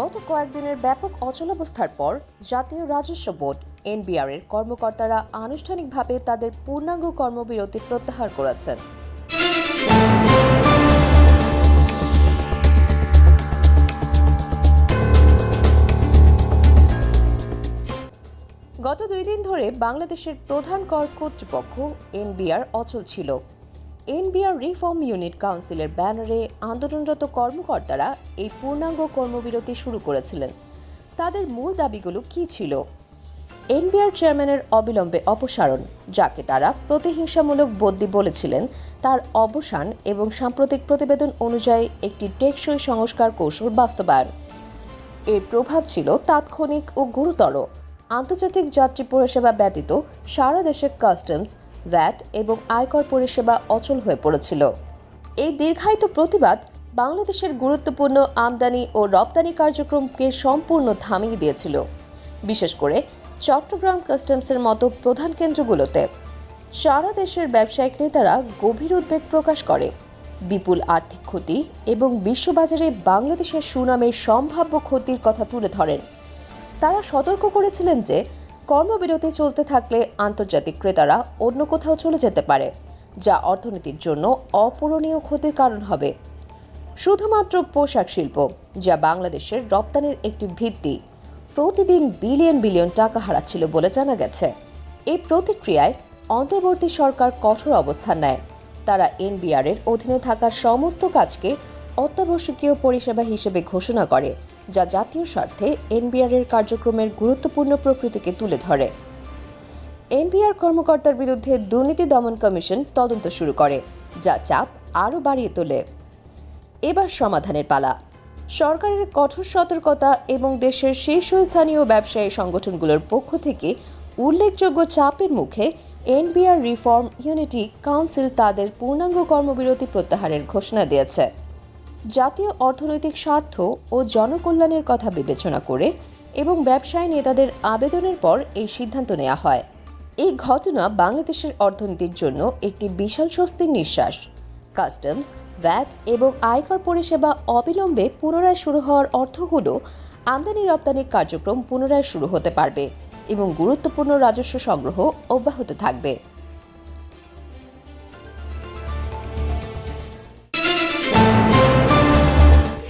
গত কয়েকদিনের ব্যাপক অচলাবস্থার পর জাতীয় রাজস্ব বোর্ড, এনবিআর এর কর্মকর্তারা আনুষ্ঠানিকভাবে তাদের পূর্ণাঙ্গ কর্মবিরতি প্রত্যাহার করেছেন। গত দুই দিন ধরে বাংলাদেশের প্রধান কর কর্তৃপক্ষ, এনবিআর, অচল ছিল। এনবিআর রিফর্ম ইউনিট কাউন্সিলের ব্যানারে আন্দোলনরত কর্মকর্তারা এই পূর্ণাঙ্গ কর্মবিরতি শুরু করেছিলেন। তাদের মূল দাবিগুলো কী ছিল? এনবিআর চেয়ারম্যানের অবিলম্বে অপসারণ, যাকে তারা প্রতিহিংসামূলক বদলি বলেছিলেন, তার অবসান এবং সাম্প্রতিক প্রতিবেদন অনুযায়ী একটি টেকসই সংস্কার কৌশল বাস্তবায়ন। এর প্রভাব ছিল তাৎক্ষণিক ও গুরুতর। আন্তর্জাতিক যাত্রী পরিষেবা ব্যতীত সারা দেশে কাস্টমস ভ্যাট এবং আয়কর পরিষেবা অচল হয়ে পড়েছিল। এই দীর্ঘায়িত প্রতিবাদ বাংলাদেশের গুরুত্বপূর্ণ আমদানি ও রপ্তানি কার্যক্রমকে সম্পূর্ণ থামিয়ে দিয়েছিল। বিশেষ করে চট্টগ্রাম কাস্টমসের মতো প্রধান কেন্দ্রগুলোতে। সারা দেশের ব্যবসায়িক নেতারা গভীর উদ্বেগ প্রকাশ করে। বিপুল আর্থিক ক্ষতি এবং বিশ্ববাজারে বাংলাদেশের সুনামের সম্ভাব্য ক্ষতির কথা তুলে ধরেন। তারা সতর্ক করেছিলেন যে কর্মবিরতি চলতে থাকলে আন্তর্জাতিক ক্রেতারা অন্য কোথাও চলে যেতে পারে, যা অর্থনীতির জন্য অপূরণীয় ক্ষতির কারণ হবে। শুধুমাত্র পোশাক শিল্প, যা বাংলাদেশের রপ্তানির একটি ভিত্তি, প্রতিদিন বিলিয়ন বিলিয়ন টাকা হারাচ্ছিল বলে জানা গেছে। এই প্রতিক্রিয়ায় অন্তর্বর্তী সরকার কঠোর অবস্থান নেয়। তারা এনবিআর এর অধীনে থাকা সমস্ত কাজকে অত্যাবশ্যকীয় পরিষেবা হিসেবে ঘোষণা করে, যা জাতীয় স্বার্থে এনবিআর এর কার্যক্রমের গুরুত্বপূর্ণ প্রকৃতিকে তুলে ধরে। এনবিআর কর্মকর্তার বিরুদ্ধে দুর্নীতি দমন কমিশন তদন্ত শুরু করে, যা চাপ আরও বাড়িয়ে তোলে। এবার সমাধানের পালা। সরকারের কঠোর সতর্কতা এবং দেশের শীর্ষস্থানীয় ব্যবসায়ী সংগঠনগুলোর পক্ষ থেকে উল্লেখযোগ্য চাপের মুখে এনবিআর রিফর্ম ইউনিটি কাউন্সিল তাদের পূর্ণাঙ্গ কর্মবিরতি প্রত্যাহারের ঘোষণা দিয়েছে। জাতীয় অর্থনৈতিক স্বার্থ ও জনকল্যাণের কথা বিবেচনা করে এবং ব্যবসায়ী নেতাদের আবেদনের পর এই সিদ্ধান্ত নেওয়া হয়। এই ঘটনা বাংলাদেশের অর্থনীতির জন্য একটি বিশাল স্বস্তির নিঃশ্বাস। কাস্টমস, ভ্যাট এবং আয়কর পরিষেবা অবিলম্বে পুনরায় শুরু হওয়ার অর্থ হল আমদানি রপ্তানি কার্যক্রম পুনরায় শুরু হতে পারবে এবং গুরুত্বপূর্ণ রাজস্ব সংগ্রহ অব্যাহত থাকবে।